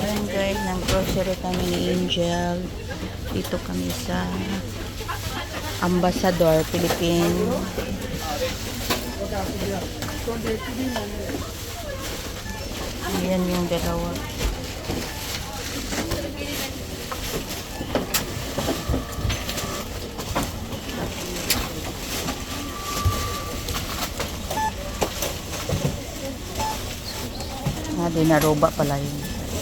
Ayan guys, ng grocery kami ni Angel. Dito kami sa Ambassador, Philippines. Ayan yung dalawa. Ah, dinaroba pala yun.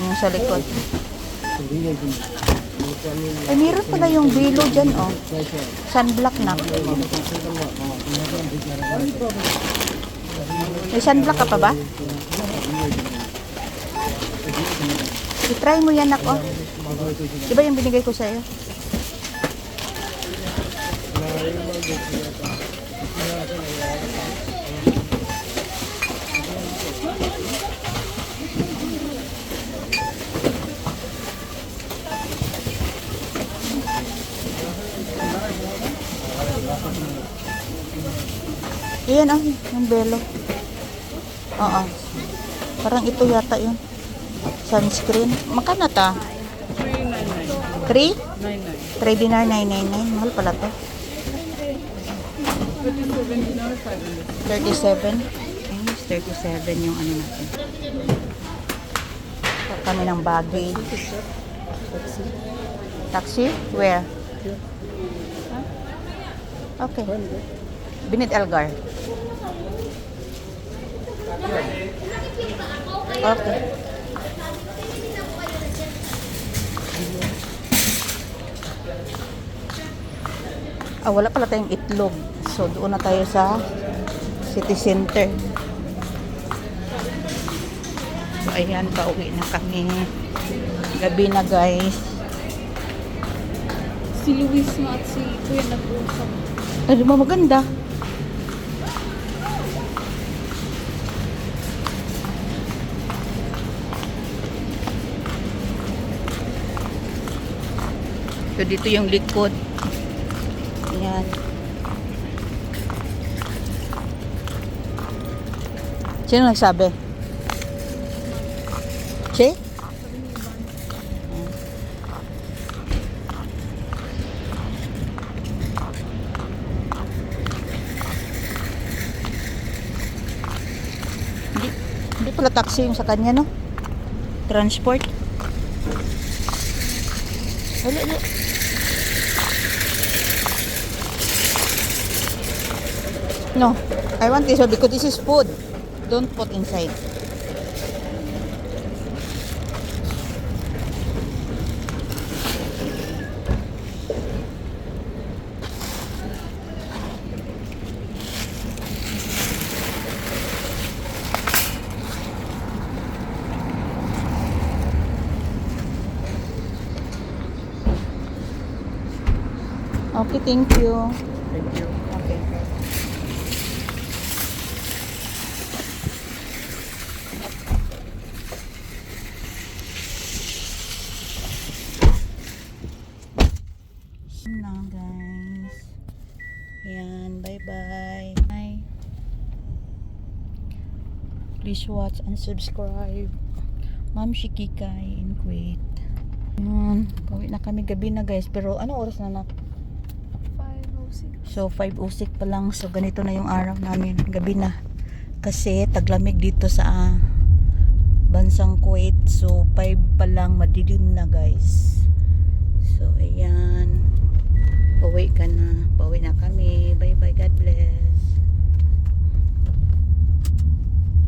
Yung sa likod. Eh, meron pala yung bilo dyan, oh. Sunblock na. May sunblock ka pa ba? I-try mo yan, ako. Di ba yung binigay ko sa'yo? Ayan, ah, yung belo. Oo. Parang ito yata yun. Sunscreen. Makana ta? 3? 3 dinar 999. Mahal pala to. 37. Ayun, 37 yung ano natin. Kami ng baggage. Taxi? Where? Huh? Okay. Binit Elgar. Okay. Ah, wala pala tayong itlog. So, doon na tayo sa city center. So, ayan, pauwi na kami. Gabi na, guys. Si Luis at si Kuya nag-uusap. Di ba maganda? So, dito yung likod. Ayan. Sino nagsabi? Si? Hindi, hindi pala taxi yung sa kanya, no? Transport. Wala, wala. No, I want this one because this is food. Don't put inside. Okay, thank you. Thank you. Okay. na guys. Ayan, bye-bye. Bye. Please watch and subscribe. Ma'am Shikikay in Kuwait. Ayan, pauwi na kami gabi na guys. Pero ano oras na na? 506. So 5.06 pa lang. So ganito na yung araw namin. Gabi na. Kasi taglamig dito sa ah, bansang Kuwait. So 5 pa lang madilim na guys. So ayan. Pauwi ka na. Pauwi na kami. Bye bye. God bless.